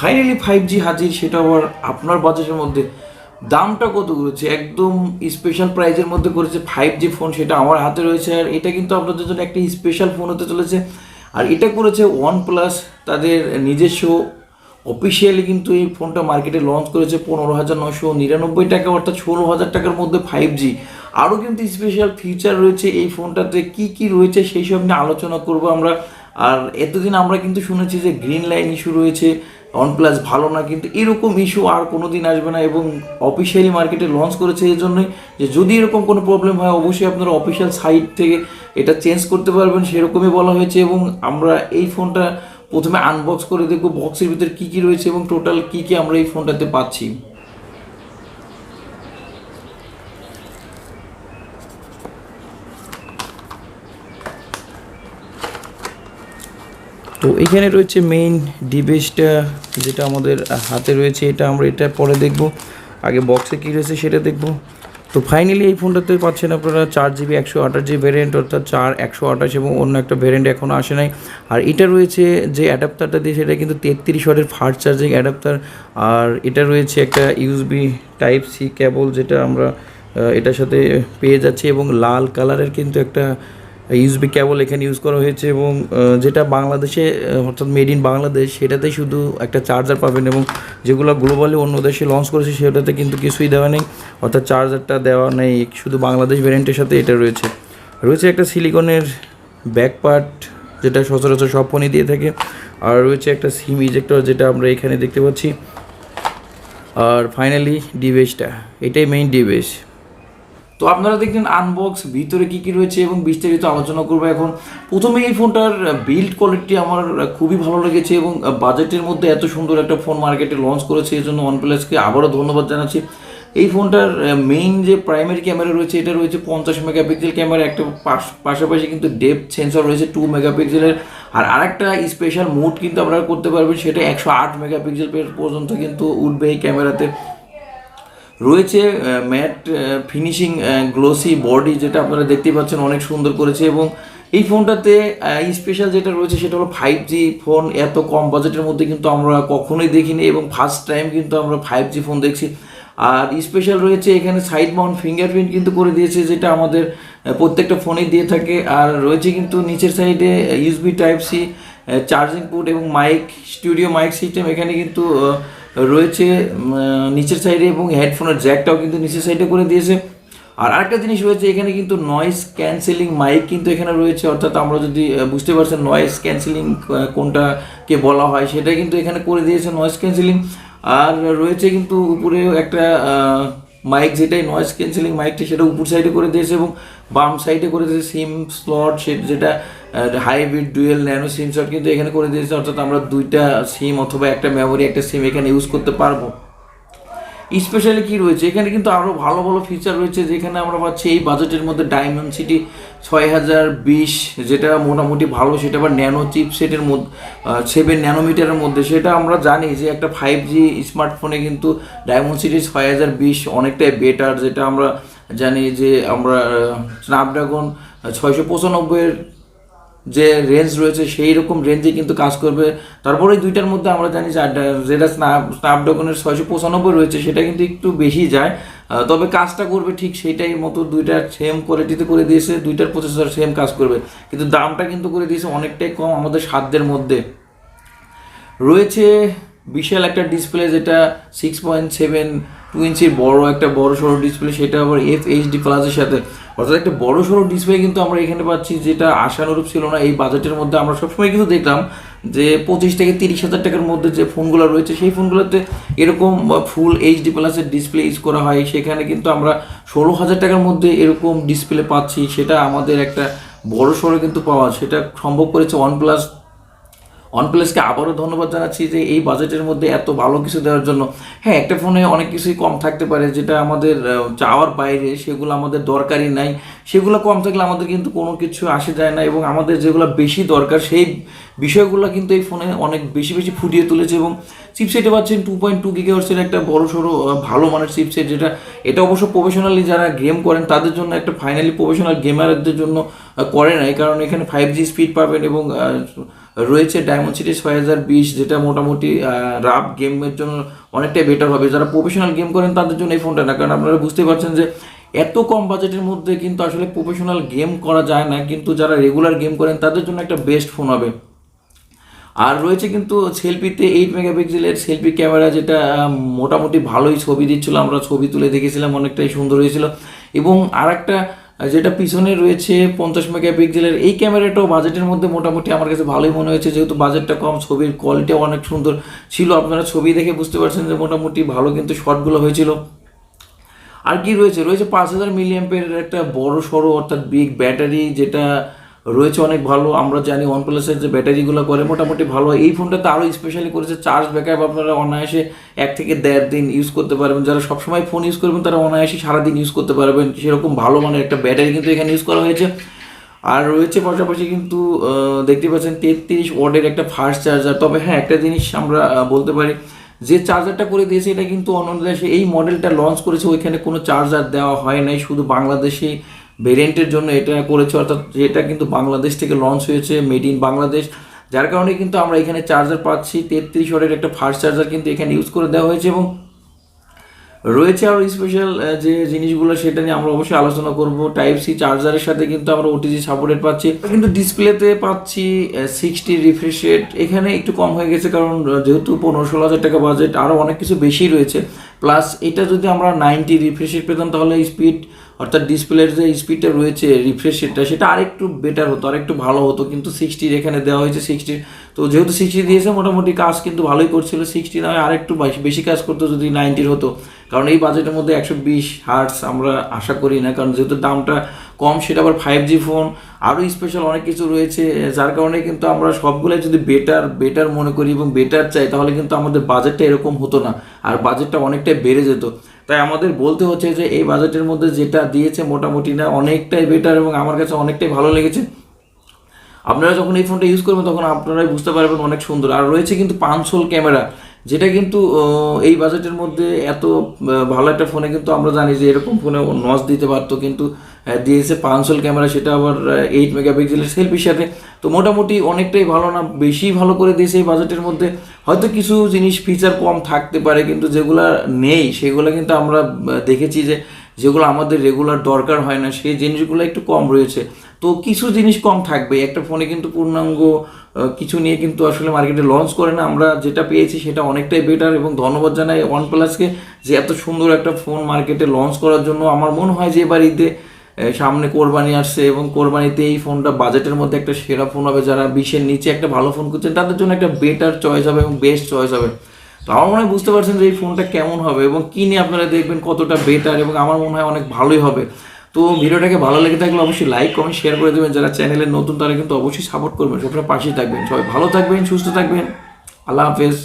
Finally five G হাজির, সেটা আবার আপনার বাজেটের মধ্যে দামটা কত করেছে? একদম স্পেশাল প্রাইজের মধ্যে করেছে ফাইভ জি ফোন সেটা আমার হাতে রয়েছে আর এটা কিন্তু আপনাদের জন্য একটা স্পেশাল ফোন হতে চলেছে। আর এটা করেছে ওয়ান প্লাস তাদের নিজস্ব অফিসিয়ালি কিন্তু এই ফোনটা মার্কেটে লঞ্চ করেছে পনেরো হাজার নশো নিরানব্বই টাকা, অর্থাৎ ষোলো হাজার টাকার মধ্যে ফাইভ জি আরও কিন্তু স্পেশাল ফিচার রয়েছে এই ফোনটাতে কি কি রয়েছে সেই সব নিয়ে আলোচনা করব আমরা। আর এতদিন আমরা কিন্তু শুনেছি যে গ্রিন লাইন ইস্যু রয়েছে ওয়ানপ্লাস ভালো না, কিন্তু এরকম ইস্যু আর কোনো দিন আসবে না এবং অফিসিয়ালি মার্কেটে লঞ্চ করেছে এই জন্যই যে যদি এরকম কোনো প্রবলেম হয়, অবশ্যই আপনারা অফিসিয়াল সাইট থেকে এটা চেঞ্জ করতে পারবেন, সেরকমই বলা হয়েছে এবং আমরা এই ফোনটা প্রথমে আনবক্স করে দেখব বক্সের ভিতরে কী কী রয়েছে এবং টোটাল কী কী আমরা এই ফোনটাতে পাচ্ছি। তো এখানে রয়েছে মেইন ডিভাইসটা যেটা আমাদের হাতে রয়েছে, এটা আমরা এটা পরে দেখব। আগে বক্সে কী রয়েছে সেটা দেখব। তো ফাইনালি এই ফোনটাতে পাচ্ছেন আপনারা চার জিবি একশো আঠাশ জিবি ভ্যারিয়েন্ট অর্থাৎ চার, একশো আঠাশ এবং অন্য একটা ভ্যারিয়েন্ট এখনও আসে নাই। আর এটা রয়েছে যে অ্যাডাপ্টারটা দিয়ে, সেটা কিন্তু তেত্রিশ ওয়াটের ফাস্ট চার্জিং অ্যাডাপ্টার আর এটা রয়েছে একটা ইউএসবি টাইপ সি কেবল যেটা আমরা এটার সাথে পেয়ে যাচ্ছি এবং লাল কালারের কিন্তু একটা ইউএসবি কেবল এখানে ইউজ করা হয়েছে এবং যেটা বাংলাদেশে অর্থাৎ মেড ইন বাংলাদেশ সেটাতেই শুধু একটা চার্জার পাবেন এবং যেগুলো গ্লোবালি অন্য দেশে লঞ্চ করেছে, সেটাতে কিন্তু কিছুই দেওয়া নেই। অর্থাৎ চার্জারটা দেওয়া নেই, শুধু বাংলাদেশ ভ্যারিয়েন্টের সাথে এটা রয়েছে। রয়েছে একটা সিলিকনের ব্যাক পার্ট যেটা সচরাচর সব ফোনই দিয়ে থাকে। আর রয়েছে একটা সিম ইজেক্টর যেটা আমরা এখানে দেখতে পাচ্ছি। আর ফাইনালি ডিভাইসটা এটাই মেইন ডিভাইস তো আপনারা দেখলেন আনবক্স ভিতরে কি কি রয়েছে এবং বিস্তারিত আলোচনা করব এখন। প্রথমে এই ফোনটার বিল্ড কোয়ালিটি আমার খুবই ভালো লেগেছে এবং বাজেটের মধ্যে এত সুন্দর একটা ফোন মার্কেটে লঞ্চ করেছে, এই জন্য ওয়ানপ্লাসকে আবারও ধন্যবাদ জানাচ্ছি। এই ফোনটার মেইন যে প্রাইমারি ক্যামেরা রয়েছে, এটা রয়েছে পঞ্চাশ মেগাপিক্সেল ক্যামেরা একটা পাশ- পাশাপাশি কিন্তু ডেপ সেন্সর রয়েছে টু মেগাপিক্সেলের আর আরেকটা স্পেশাল মুড কিন্তু আপনারা করতে পারবেন, সেটা একশো আট মেগাপিক্সেল পর্যন্ত কিন্তু উঠবে এই ক্যামেরাতে রয়েছে ম্যাট ফিনিশিং গ্লোসি বডি যেটা আপনারা দেখতেই পাচ্ছেন অনেক সুন্দর করেছে এবং এই ফোনটাতে স্পেশাল যেটা রয়েছে সেটা হলো ফাইভ জি ফোন এত কম বাজেটের মধ্যে কিন্তু আমরা কখনোই দেখিনি এবং ফার্স্ট টাইম কিন্তু আমরা ফাইভ জি ফোন দেখছি। আর স্পেশাল রয়েছে এখানে সাইড মাউন্ট ফিঙ্গারপ্রিন্ট কিন্তু করে দিয়েছে যেটা আমাদের প্রত্যেকটা ফোনেই দিয়ে থাকে। আর রয়েছে কিন্তু নিচের সাইডে USB type C charging port এবং মাইক স্টুডিও মাইক সিস্টেম এখানে কিন্তু রয়েছে নিচের সাইডে এবং হেডফোনের জ্যাকটাও কিন্তু নিচের সাইডে করে দিয়েছে। আর আরেকটা জিনিস রয়েছে, এখানে কিন্তু নয়েজ ক্যান্সেলিং মাইক কিন্তু এখানে রয়েছে। অর্থাৎ আমরা যদি বুঝতে পারছেন নয়েজ ক্যান্সেলিং কোনটাকে বলা হয়, সেটা কিন্তু এখানে করে দিয়েছে নয়েজ ক্যান্সেলিং আর রয়েছে কিন্তু উপরেও একটা মাইক যেটাই নয়েজ ক্যান্সেলিং মাইকটা সেটা উপর সাইডে করে দিয়েছে এবং বাম সাইডে করে দিয়েছে। সিম স্লট সেট যেটা hybrid dual nano SIM slot কিন্তু এখানে করে দিয়েছে, অর্থাৎ আমরা দুইটা সিম অথবা একটা মেমোরি একটা সিম এখানে ইউজ করতে পারব। স্পেশালি কি রয়েছে? এখানে কিন্তু আরও ভালো ভালো ফিচার রয়েছে, যেখানে আমরা পাচ্ছি এই বাজেটের মধ্যে ডায়মন্ড সিটি ছয় হাজার বিশ, যেটা মোটামুটি ভালো, সেটা আবার ন্যানো চিপসেটের মধ্যে সেভেন ন্যানোমিটারের মধ্যে। সেটা আমরা জানি যে একটা ফাইভ জি স্মার্টফোনে কিন্তু ডায়মন্ড সিটি ছয় হাজার বিশ অনেকটাই বেটার যেটা আমরা জানি যে আমরা স্ন্যাপড্রাগন ছয়শো পঁচানব্বইয়ের যে রেঞ্জ রয়েছে সেই রকম রেঞ্জে কিন্তু কাজ করবে। তারপরে দুইটার মধ্যে আমরা জানি যে যেটা স্ন্যাপ স্ন্যাপড্রাগনের ছয়শো পঁচানব্বই রয়েছে, সেটা কিন্তু একটু বেশি যায়। তবে কাজটা করবে ঠিক সেইটাই মতো দুইটার সেম কোয়ালিটিতে করে দিয়েছে, দুইটার প্রসেসর সেম কাজ করবে। কিন্তু দামটা কিন্তু করে দিয়েছে অনেকটাই কম আমাদের সাধ্যের মধ্যে। রয়েছে বিশাল একটা ডিসপ্লে যেটা সিক্স পয়েন্ট সেভেন টু ইঞ্চির বড় একটা বড় সড়ো ডিসপ্লে সেটা আবার এফ এইচডি প্লাসের সাথে। অর্থাৎ একটা বড় সড়ো ডিসপ্লে কিন্তু আমরা এখানে পাচ্ছি, যেটা আশানুরূপ ছিল না। এই বাজেটের মধ্যে আমরা সবসময় কিন্তু দেখলাম যে পঁচিশ থেকে তিরিশ হাজার টাকার মধ্যে যে ফোনগুলো রয়েছে, সেই ফোনগুলোতে এরকম ফুল এইচডি প্লাসের ডিসপ্লে ইউজ করা হয়। সেখানে কিন্তু আমরা ষোলো হাজার টাকার মধ্যে এরকম ডিসপ্লে পাচ্ছি। সেটা আমাদের একটা বড় সড়ো কিন্তু পাওয়া। সেটা সম্ভব করেছে ওয়ানপ্লাস ওয়ানপ্লাসকে আবারও ধন্যবাদ জানাচ্ছি যে এই বাজেটের মধ্যে এত ভালো কিছু দেওয়ার জন্য। হ্যাঁ একটা ফোনে অনেক কিছুই কম থাকতে পারে, যেটা আমাদের চাওয়ার বাইরে সেগুলো আমাদের দরকারই নাই। সেগুলো কম থাকলে আমাদের কিন্তু কোনো কিছু আসে যায় না এবং আমাদের যেগুলো বেশি দরকার, সেই বিষয়গুলো কিন্তু এই ফোনে অনেক বেশি বেশি ফুটিয়ে তুলেছে এবং চিপসেটে পাচ্ছেন টু পয়েন্ট টু গিগাহার্সের একটা বড় সড়ো ভালো মানের চিপসেট যেটা, এটা অবশ্য প্রফেশনালি যারা গেম করেন, তাদের জন্য একটা ফাইনালি প্রফেশনাল গেমারদের জন্য করে নাই। কারণ এখানে ফাইভ জি স্পিড পাবেন এবং রয়েছে ডায়মন্ড সিটি ছয় হাজার বিশ, যেটা মোটামুটি রাফ গেমের জন্য অনেকটাই বেটার হবে। যারা প্রফেশনাল গেম করেন, তাদের জন্য এই ফোনটা না। কারণ আপনারা বুঝতে পারছেন যে, এত কম বাজেটের মধ্যে কিন্তু আসলে প্রফেশনাল গেম করা যায় না। কিন্তু যারা রেগুলার গেম করেন, তাদের জন্য একটা বেস্ট ফোন হবে। আর রয়েছে কিন্তু সেলফিতে এইট মেগাপিক্সেলের সেলফি ক্যামেরা যেটা মোটামুটি ভালোই ছবি দিচ্ছিল। আমরা ছবি তুলে দেখেছিলাম, অনেকটাই সুন্দর হয়েছিল। এবং আর একটা যেটা পিছনে রয়েছে পঞ্চাশ মেগাপিক্সেলের, এই ক্যামেরাটাও বাজেটের মধ্যে মোটামুটি আমার কাছে ভালোই মনে হয়েছে, যেহেতু বাজেটটা কম, ছবির কোয়ালিটিও অনেক সুন্দর ছিল। আপনারা ছবি দেখে বুঝতে পারছেন যে মোটামুটি ভালো কিন্তু শর্টগুলো হয়েছিল। আর কি রয়েছে? রয়েছে পাঁচ হাজার মিলিয়াম্পের একটা বড় সড়ো অর্থাৎ বিগ ব্যাটারি যেটা রয়েছে অনেক ভালো, আমরা জানি ওয়ান প্লাসের যে ব্যাটারিগুলো করে মোটামুটি ভালো। এই ফোনটাতে আরও স্পেশালি করেছে চার্জ ব্যাকআপ আপনারা অনায়াসে এক থেকে দেড় দিন ইউজ করতে পারবেন। যারা সবসময় ফোন ইউজ করবেন, তারা অনায়াসে সারাদিন ইউজ করতে পারবেন। সেরকম ভালো মানের একটা ব্যাটারি কিন্তু এখানে ইউজ করা হয়েছে। আর রয়েছে পাশাপাশি কিন্তু দেখতে পাচ্ছেন তেত্রিশ ওয়াটের একটা ফাস্ট চার্জার তবে হ্যাঁ একটা জিনিস আমরা বলতে পারি, যে চার্জারটা করে দিয়েছে, এটা কিন্তু অন্য দেশে এই মডেলটা লঞ্চ করেছে, ওইখানে কোনো চার্জার দেওয়া হয় নাই, শুধু বাংলাদেশে ভেরিয়েন্টের জন্য এটা করেছে, অর্থাৎ এটা কিন্তু বাংলাদেশ থেকে লঞ্চ হয়েছে মেড ইন বাংলাদেশ। যার কারণে কিন্তু আমরা এখানে চার্জার পাচ্ছি, তেত্রিশ ওয়াটের একটা ফাস্ট চার্জার কিন্তু এখানে ইউজ করে দেওয়া হয়েছে এবং রয়েছে আরও স্পেশাল যে জিনিসগুলো সেটা নিয়ে আমরা অবশ্যই আলোচনা করব। টাইপ সি চার্জারের সাথে কিন্তু আমরা ওটিজি সাপোর্টেড পাচ্ছি। কিন্তু ডিসপ্লেতে পাচ্ছি সিক্সটি রিফ্রেশ রেট এখানে একটু কম হয়ে গেছে কারণ যেহেতু পনেরো ষোলো হাজার টাকা বাজেট আরও অনেক কিছু বেশি রয়েছে। প্লাস এটা যদি আমরা নাইনটি রিফ্রেশ রেট পেতাম তাহলে স্পিড অর্থাৎ ডিসপ্লের যে স্পিডটা রয়েছে রিফ্রেশ রেটটা সেটা আরেকটু বেটার হতো, আরেকটু ভালো হতো। কিন্তু সিক্সটির এখানে দেওয়া হয়েছে সিক্সটির তো যেহেতু সিক্সটি দিয়েছে, মোটামুটি কাজ কিন্তু ভালোই করছিল। সিক্সটি নয় আরেকটু বেশি- কাজ করতো যদি নাইনটির হতো। কারণ এই বাজেটের মধ্যে একশো বিশ হার্টস আমরা আশা করি না। কারণ যেহেতু দামটা কম, সেটা আবার ফাইভ জি ফোন আরও স্পেশাল অনেক কিছু রয়েছে, যার কারণে কিন্তু আমরা সবগুলোই যদি বেটার বেটার মনে করি এবং বেটার চাই, তাহলে কিন্তু আমাদের বাজেটটা এরকম হতো না। আর বাজেটটা অনেকটাই বেড়ে যেত। তাই আমাদের বলতে হচ্ছে যে এই বাজেটের মধ্যে যেটা দিয়েছে মোটামুটি না অনেকটাই বেটার এবং আমার কাছে অনেকটাই ভালো লেগেছে। আপনারা যখন এই ফোনটা ইউজ করবেন তখন আপনারাই বুঝতে পারবেন অনেক সুন্দর। আর রয়েছে কিন্তু পাঁচশোল ক্যামেরা, যেটা কিন্তু এই বাজেটের মধ্যে এত ভালো একটা ফোনে কিন্তু আমরা জানি যে এরকম ফোনে নস দিতে পারতো। কিন্তু দিয়েছে পাঁচশোল ক্যামেরা, সেটা আবার এইট মেগাপিক্সেলের সেলফির সাথে তো মোটামুটি অনেকটাই ভালো না, বেশি ভালো করে দিয়েছে এই বাজেটের মধ্যে। হয়তো কিছু জিনিস ফিচার কম থাকতে পারে, কিন্তু যেগুলো নেই, সেগুলো কিন্তু আমরা দেখেছি যে, যেগুলো আমাদের রেগুলার দরকার হয় না, সেই জিনিসগুলো একটু কম রয়েছে। তো কিছু জিনিস কম থাকবে। একটা ফোনে কিন্তু পূর্ণাঙ্গ কিছু নিয়ে কিন্তু আসলে মার্কেটে লঞ্চ করে না। আমরা যেটা পেয়েছি, সেটা অনেকটাই বেটার এবং ধন্যবাদ জানাই ওয়ান প্লাসকে যে এত সুন্দর একটা ফোন মার্কেটে লঞ্চ করার জন্য। আমার মনে হয় যে এবার ঈদে সামনে কোরবানি আসছে এবং কোরবানিতে এই ফোনটা বাজেটের মধ্যে একটা সেরা ফোন হবে, যারা বিশের নিচে একটা ভালো ফোন করছেন তাদের জন্য একটা বেটার চয়েস হবে এবং বেস্ট চয়েস হবে। তো আমার মনে হয় বুঝতে পারছেন যে এই ফোনটা কেমন হবে এবং কিনে আপনারা দেখবেন কতটা বেটার এবং আমার মনে হয় অনেক ভালোই হবে। তো ভিডিওটাকে ভালো লেগে থাকলে অবশ্যই লাইক কমেন্ট শেয়ার করে দেবেন। যারা চ্যানেলে নতুন তারা কিন্তু অবশ্যই সাপোর্ট করবেন। সবসময় পাশেই থাকবেন। সবাই ভালো থাকবেন, সুস্থ থাকবেন। আল্লাহ হাফেজ।